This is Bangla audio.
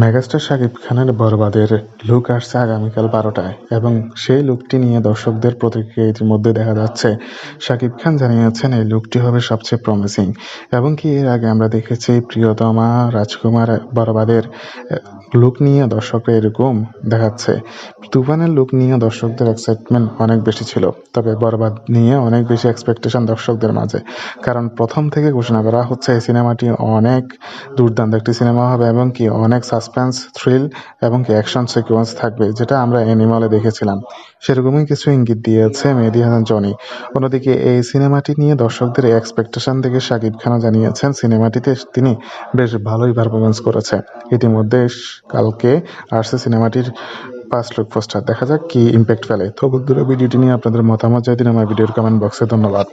মেগাস্টার শাকিব খানের বরবাদের লুক আসছে আগামীকাল বারোটায় এবং সেই লুকটি নিয়ে দর্শকদের প্রতিক্রিয়া ইতিমধ্যে দেখা যাচ্ছে। শাকিব খান জানিয়েছেন, এই লুকটি হবে সবচেয়ে প্রমিসিং এবং কি এর আগে আমরা দেখেছি প্রিয়তমা রাজকুমার বরবাদের লুক নিয়ে দর্শকরা এরকম দেখাচ্ছে। তুফানের লুক নিয়ে দর্শকদের এক্সাইটমেন্ট অনেক বেশি ছিল, তবে বরবাদ নিয়ে অনেক বেশি এক্সপেকটেশন দর্শকদের মাঝে। কারণ প্রথম থেকে ঘোষণা করা হচ্ছে এই সিনেমাটি অনেক দুর্দান্ত একটি সিনেমা হবে এবং কি অনেক সাসপেন্স থ্রিল এবং কি অ্যাকশন সিকোয়েন্স থাকবে, যেটা আমরা অ্যানিমালে দেখেছিলাম। সেরকমই কিছু ইঙ্গিত দিয়েছে মেহেদি হাসান, জনি। অন্যদিকে এই সিনেমাটি নিয়ে দর্শকদের এক্সপেকটেশন থেকে শাকিব খানও জানিয়েছেন, সিনেমাটিতে তিনি বেশ ভালোই পারফরমেন্স করেছে ইতিমধ্যে কালকে আসছে সিনেমাটির পাঁচ লুক পোস্টার। দেখা যাক কি ইম্প্যাক্ট ফেলে। তো বন্ধুরা, ভিডিওটি নিয়ে আপনাদের মতামত চাই দিন আমার ভিডিওর কমেন্ট বক্সে ধন্যবাদ।